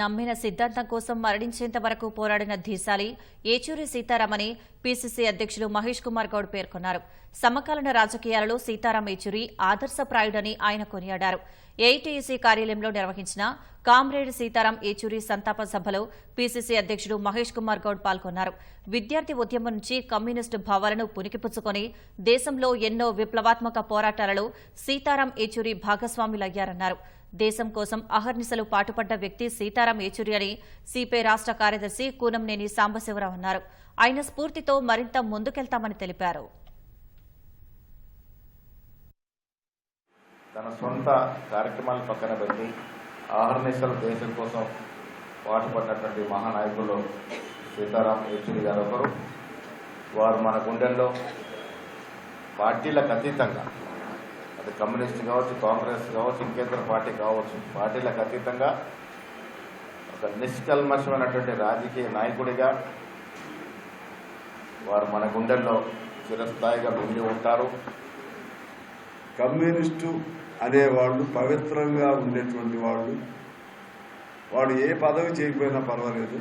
నమ్మిన సిద్ధాంతం కోసం మరణించేంత వరకు పోరాడిన ధీశాలి ఏచూరి సీతారామని పీసీసీ అధ్యక్షులు మహేష్ కుమార్ గౌడ్ పేర్కొన్నారు. సమకాలీన రాజకీయాలలో సీతారాం ఏచూరి ఆదర్శప్రాయుడని ఆయన కొనియాడారు. ఏఐటీఈసీ కార్యాలయంలో నిర్వహించిన కామ్రేడ్ సీతారాం ఏచూరి సంతాప సభలో పీసీసీ అధ్యక్షుడు మహేష్ కుమార్ గౌడ్ పాల్గొన్నారు. విద్యార్థి ఉద్యమం నుంచి కమ్యూనిస్టు భావాలను పునికిపుచ్చుకొని దేశంలో ఎన్నో విప్లవాత్మక పోరాటాలలో సీతారాం ఏచూరి భాగస్వాములయ్యారన్నారు. దేశం కోసం అహర్నిశలు పాటుపడ్డ వ్యక్తి సీతారాం ఏచూరి అని సిపిఐ రాష్ట్ర కార్యదర్శి కూనంనేని సాంబశివరావు అన్నారు. ఆయన స్ఫూర్తితో మరింత ముందుకెళ్తామని తెలిపారు. తన సొంత కార్యక్రమాలు పక్కన పెట్టి ఆహర్నిశలు దేశం కోసం పాటుపడినటువంటి మహానాయకులు సీతారాం యేచూరి గారు ఒకరు. వారు మన గుండెల్లో పార్టీలకు అతీతంగా అది కమ్యూనిస్ట్ కావచ్చు కాంగ్రెస్ కావచ్చు ఇంకేతర పార్టీ కావచ్చు. పార్టీలకు అతీతంగా ఒక నిష్కల్మషమైనటువంటి రాజకీయ నాయకుడిగా వారు మన గుండెల్లో చిరస్థాయిగా మిగిలి ఉంటారు. కమ్యూనిస్టు అనేవాళ్ళు పవిత్రంగా ఉండేటువంటి వాళ్ళు. వాడు ఏ పదవి చేయకపోయినా పర్వాలేదు.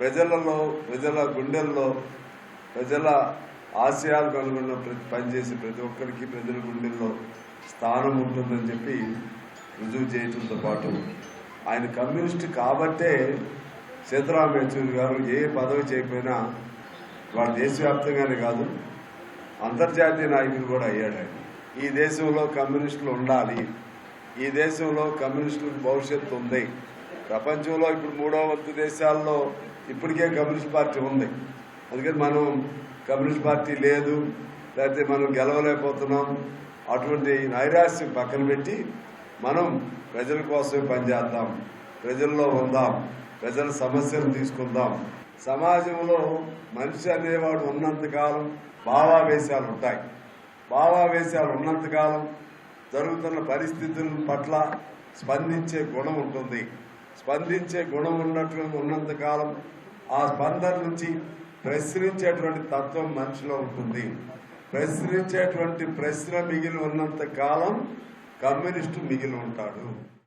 ప్రజలలో ప్రజల గుండెల్లో ప్రజల ఆశయాలకు అనుగుణ ప్రతి పనిచేసే ప్రతి ఒక్కరికి ప్రజల గుండెల్లో స్థానం ఉంటుందని చెప్పి రుజువు చేయటంతో పాటు ఆయన కమ్యూనిస్ట్ కాబట్టే సీతారాం యచూరి గారు ఏ పదవి చేయకపోయినా వాడు దేశవ్యాప్తంగానే కాదు అంతర్జాతీయ నాయకులు కూడా అయ్యాడు ఆయన. ఈ దేశంలో కమ్యూనిస్టులు ఉండాలి. ఈ దేశంలో కమ్యూనిస్టులకు భవిష్యత్తు ఉంది. ప్రపంచంలో ఇప్పుడు మూడో వంతు దేశాల్లో ఇప్పటికే కమ్యూనిస్ట్ పార్టీ ఉంది. అందుకని మనం కమ్యూనిస్ట్ పార్టీ లేదు లేకపోతే మనం గెలవలేకపోతున్నాం అటువంటి నైరాశ్యం పక్కన పెట్టి మనం ప్రజల కోసమే పనిచేద్దాం ప్రజల్లో ఉందాం ప్రజల సమస్యలు తీసుకుందాం. సమాజంలో మనిషి అనేవాడు ఉన్నంతకాలం భావావేశాలు ఉంటాయి. భావావేశాలు ఉన్నంతకాలం జరుగుతున్న పరిస్థితుల పట్ల స్పందించే గుణం ఉంటుంది. స్పందించే గుణం ఉన్నట్లు ఉన్నంతకాలం ఆ స్పందన నుంచి ప్రశ్నించేటువంటి తత్వం మనిషిలో ఉంటుంది. ప్రశ్నించేటువంటి ప్రశ్న మిగిలి ఉన్నంత కాలం కమ్యూనిస్టు మిగిలి ఉంటాడు.